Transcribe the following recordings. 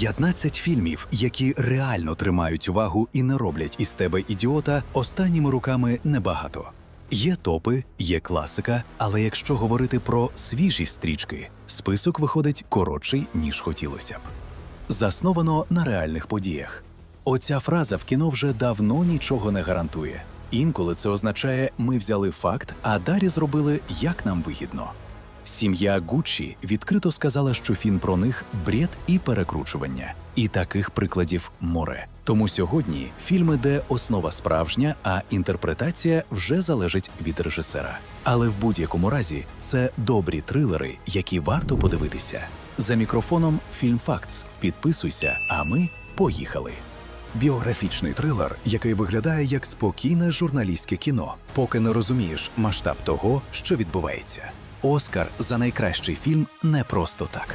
15 фільмів, які реально тримають увагу і не роблять із тебе ідіота, останніми руками небагато. Є топи, є класика, але якщо говорити про свіжі стрічки, список виходить коротший, ніж хотілося б. Засновано на реальних подіях. Оця фраза в кіно вже давно нічого не гарантує. Інколи це означає, ми взяли факт, а далі зробили як нам вигідно. Сім'я Гуччі відкрито сказала, що фільм про них бред і перекручування, і таких прикладів море. Тому сьогодні фільми, де основа справжня, а інтерпретація вже залежить від режисера. Але в будь-якому разі це добрі трилери, які варто подивитися. За мікрофоном Фільм Фактс. Підписуйся, а ми поїхали. Біографічний трилер, який виглядає як спокійне журналістське кіно, поки не розумієш масштаб того, що відбувається. Оскар за найкращий фільм не просто так.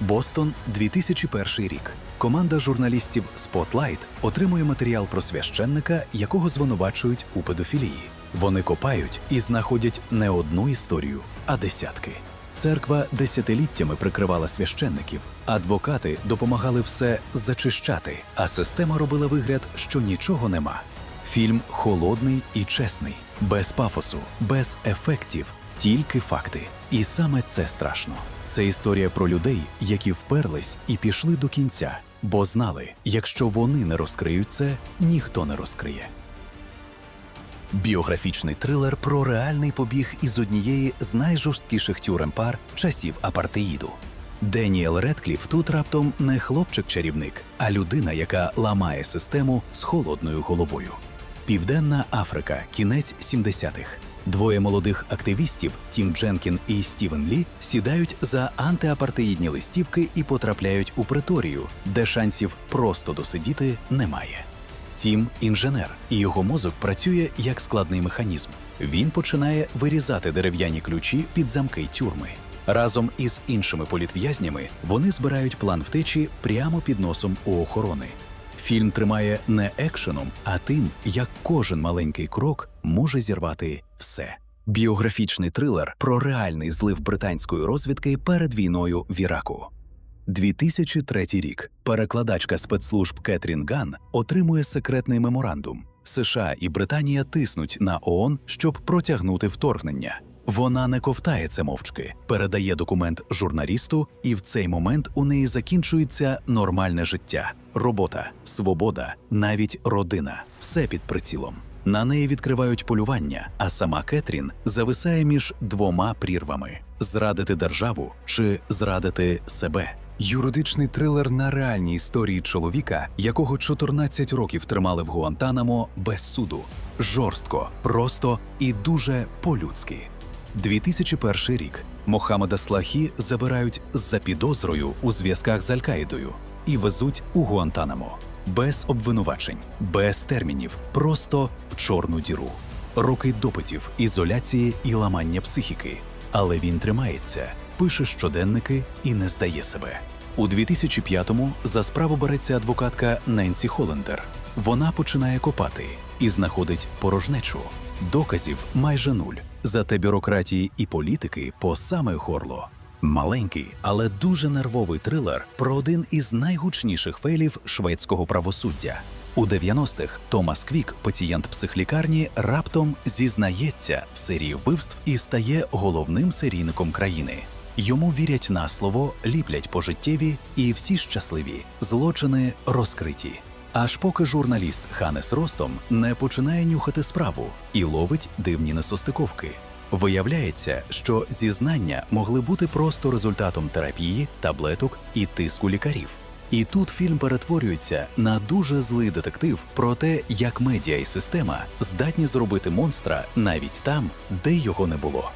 Бостон, 2001 рік. Команда журналістів Spotlight отримує матеріал про священника, якого звинувачують у педофілії. Вони копають і знаходять не одну історію, а десятки. Церква десятиліттями прикривала священників, адвокати допомагали все зачищати, а система робила вигляд, що нічого нема. Фільм холодний і чесний, без пафосу, без ефектів, тільки факти. І саме це страшно. Це історія про людей, які вперлись і пішли до кінця, бо знали, якщо вони не розкриють це, ніхто не розкриє. Біографічний трилер про реальний побіг із однієї з найжорсткіших тюрем пар часів апартеїду. Деніел Редкліф тут раптом не хлопчик-чарівник, а людина, яка ламає систему з холодною головою. Південна Африка, кінець 70-х. Двоє молодих активістів Тім Дженкін і Стівен Лі сідають за антиапартеїдні листівки і потрапляють у приторію, де шансів просто досидіти немає. Тім інженер, і його мозок працює як складний механізм. Він починає вирізати дерев'яні ключі під замки тюрми. Разом із іншими політв'язнями вони збирають план втечі прямо під носом у охорони. Фільм тримає не екшеном, а тим, як кожен маленький крок може зірвати все. Біографічний трилер про реальний злив британської розвідки перед війною в Іраку. 2003 рік перекладачка спецслужб Кетрін Ган отримує секретний меморандум. США і Британія тиснуть на ООН, щоб протягнути вторгнення. Вона не ковтає це мовчки, передає документ журналісту, і в цей момент у неї закінчується нормальне життя, робота, свобода, навіть родина все під прицілом. На неї відкривають полювання, а сама Кетрін зависає між двома прірвами: зрадити державу чи зрадити себе. Юридичний трилер на реальній історії чоловіка, якого 14 років тримали в Гуантанамо без суду. Жорстко, просто і дуже по-людськи. 2001 рік Мохаммеда Слахі забирають за підозрою у зв'язках з Аль-Каїдою і везуть у Гуантанамо. Без обвинувачень, без термінів, просто в чорну діру. Роки допитів, ізоляції і ламання психіки. Але він тримається, пише щоденники і не здає себе. У 2005-му за справу береться адвокатка Ненсі Холлендер. Вона починає копати і знаходить порожнечу. Доказів майже нуль. Зате бюрократії і політики по саме горло. Маленький, але дуже нервовий трилер про один із найгучніших фейлів шведського правосуддя. У 90-х Томас Квік, пацієнт психлікарні, раптом зізнається в серії вбивств і стає головним серійником країни. Йому вірять на слово, ліплять пожиттєві, і всі щасливі. Злочини розкриті. Аж поки журналіст Ханес Ростом не починає нюхати справу і ловить дивні несостиковки. Виявляється, що зізнання могли бути просто результатом терапії, таблеток і тиску лікарів. І тут фільм перетворюється на дуже злий детектив про те, як медіа і система здатні зробити монстра навіть там, де його не було.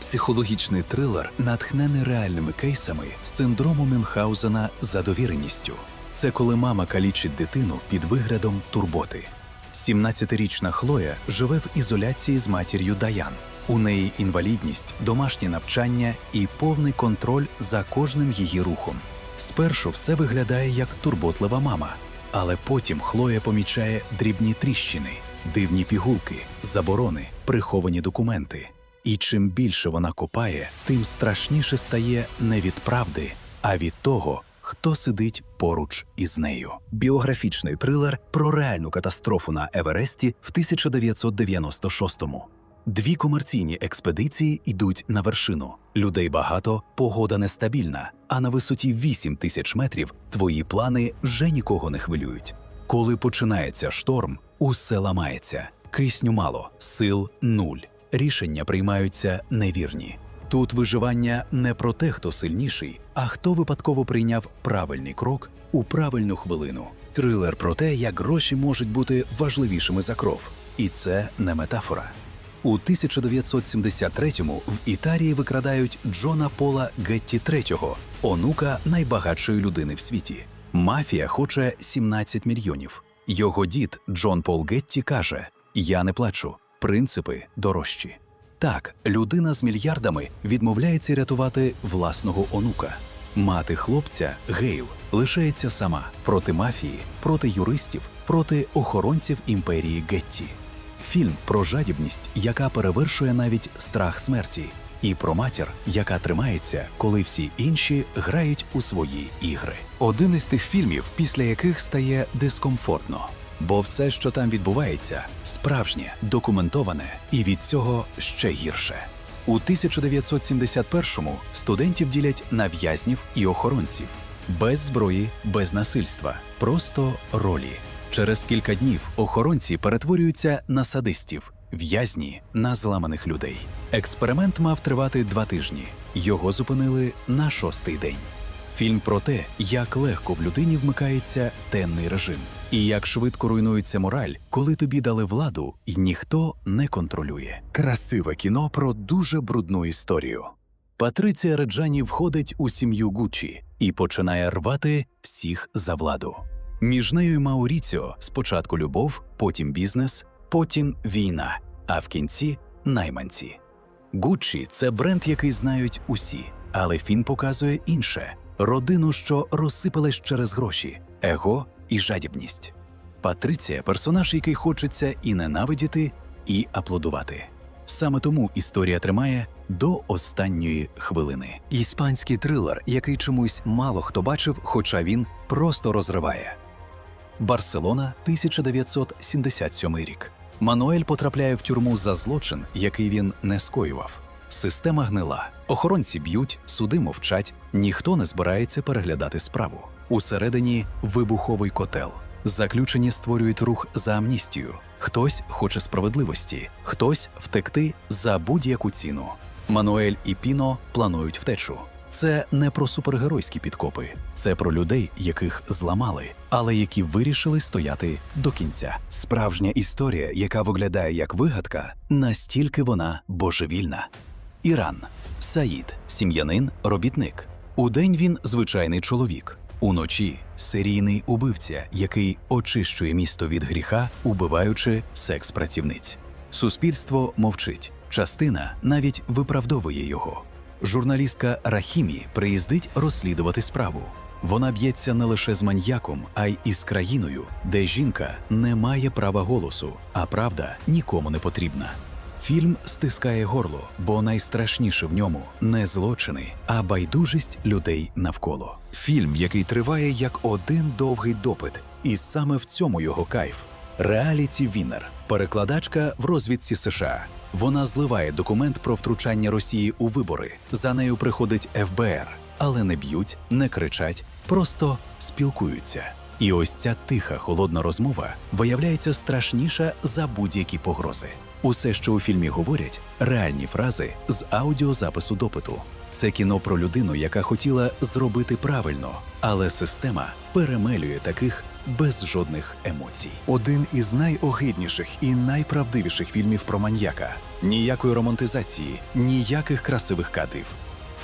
Психологічний трилер, натхнений реальними кейсами синдрому Мюнхгаузена за довіреністю. Це коли мама калічить дитину під виглядом турботи. 17-річна Хлоя живе в ізоляції з матір'ю Даян. У неї інвалідність, домашнє навчання і повний контроль за кожним її рухом. Спершу все виглядає як турботлива мама, але потім Хлоя помічає дрібні тріщини, дивні пігулки, заборони, приховані документи. І чим більше вона копає, тим страшніше стає не від правди, а від того, хто сидить поруч із нею. Біографічний трилер про реальну катастрофу на Евересті в 1996-му. Дві комерційні експедиції йдуть на вершину. Людей багато, погода нестабільна, а на висоті 8 тисяч метрів твої плани вже нікого не хвилюють. Коли починається шторм, усе ламається. Кисню мало, сил нуль. Рішення приймаються невірні. Тут виживання не про те, хто сильніший, а хто випадково прийняв правильний крок у правильну хвилину. Трилер про те, як гроші можуть бути важливішими за кров. І це не метафора. У 1973-му в Італії викрадають Джона Пола Гетті III, онука найбагатшої людини в світі. Мафія хоче 17 мільйонів. Його дід Джон Пол Гетті каже: Я не плачу, принципи дорожчі. Так, людина з мільярдами відмовляється рятувати власного онука. Мати хлопця Гейл лишається сама проти мафії, проти юристів, проти охоронців імперії Гетті. Фільм про жадібність, яка перевершує навіть страх смерті, і про матір, яка тримається, коли всі інші грають у свої ігри. Один із тих фільмів, після яких стає дискомфортно. Бо все, що там відбувається, справжнє, документоване, і від цього ще гірше. У 1971-му студентів ділять на в'язнів і охоронців без зброї, без насильства, просто ролі. Через кілька днів охоронці перетворюються на садистів, в'язні на зламаних людей. Експеримент мав тривати два тижні. Його зупинили на шостий день. Фільм про те, як легко в людині вмикається денний режим, і як швидко руйнується мораль, коли тобі дали владу, і ніхто не контролює. Красиве кіно про дуже брудну історію. Патриція Реджані входить у сім'ю Гуччі і починає рвати всіх за владу. Між нею і Мауріціо спочатку любов, потім бізнес, потім війна, а в кінці найманці. Гуччі це бренд, який знають усі, але фільм показує інше родину, що розсипалась через гроші, его і жадібність. Патриція персонаж, який хочеться і ненавидіти, і аплодувати. Саме тому історія тримає до останньої хвилини. Іспанський трилер, який чомусь мало хто бачив, хоча він просто розриває. Барселона, 1977 рік. Мануель потрапляє в тюрму за злочин, який він не скоював. Система гнила. Охоронці б'ють, суди мовчать, ніхто не збирається переглядати справу. Усередині вибуховий котел. Заключені створюють рух за амністію. Хтось хоче справедливості, хтось втекти за будь-яку ціну. Мануель і Піно планують втечу. Це не про супергеройські підкопи, це про людей, яких зламали, але які вирішили стояти до кінця. Справжня історія, яка виглядає як вигадка, настільки вона божевільна. Іран Саїд, сім'янин, робітник. Удень він звичайний чоловік. Уночі серійний убивця, який очищує місто від гріха, убиваючи секс-працівниць. Суспільство мовчить. Частина навіть виправдовує його. Журналістка Рахімі приїздить розслідувати справу. Вона б'ється не лише з маньяком, а й із країною, де жінка не має права голосу, а правда нікому не потрібна. Фільм стискає горло, бо найстрашніше в ньому не злочини, а байдужість людей навколо. Фільм, який триває як один довгий допит, і саме в цьому його кайф. Реаліті Вінер, перекладачка в розвідці США. Вона зливає документ про втручання Росії у вибори. За нею приходить ФБР, але не б'ють, не кричать, просто спілкуються. І ось ця тиха холодна розмова виявляється страшніша за будь-які погрози. Усе, що у фільмі говорять, реальні фрази з аудіозапису допиту. Це кіно про людину, яка хотіла зробити правильно, але система перемелює таких без жодних емоцій. Один із найогидніших і найправдивіших фільмів про маньяка. Ніякої романтизації, ніяких красивих кадрів.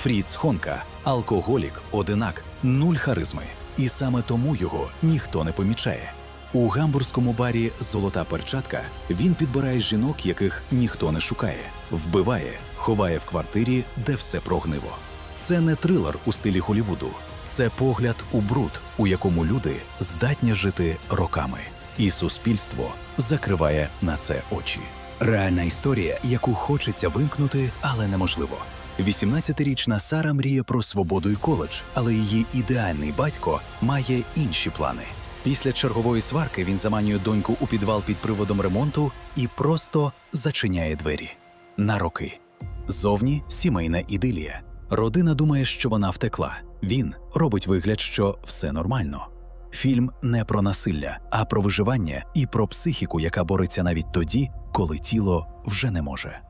Фріц Хонка, алкоголік, одинак, нуль харизми. І саме тому його ніхто не помічає. У гамбурзькому барі Золота перчатка він підбирає жінок, яких ніхто не шукає, вбиває, ховає в квартирі, де все прогниво. Це не трилер у стилі Голівуду, це погляд у бруд, у якому люди здатні жити роками, і суспільство закриває на це очі. Реальна історія, яку хочеться вимкнути, але неможливо. 18-річна Сара мріє про свободу і коледж, але її ідеальний батько має інші плани. Після чергової сварки він заманює доньку у підвал під приводом ремонту і просто зачиняє двері. На роки. Зовні сімейна ідилія. Родина думає, що вона втекла. Він робить вигляд, що все нормально. Фільм не про насилля, а про виживання і про психіку, яка бореться навіть тоді, коли тіло вже не може.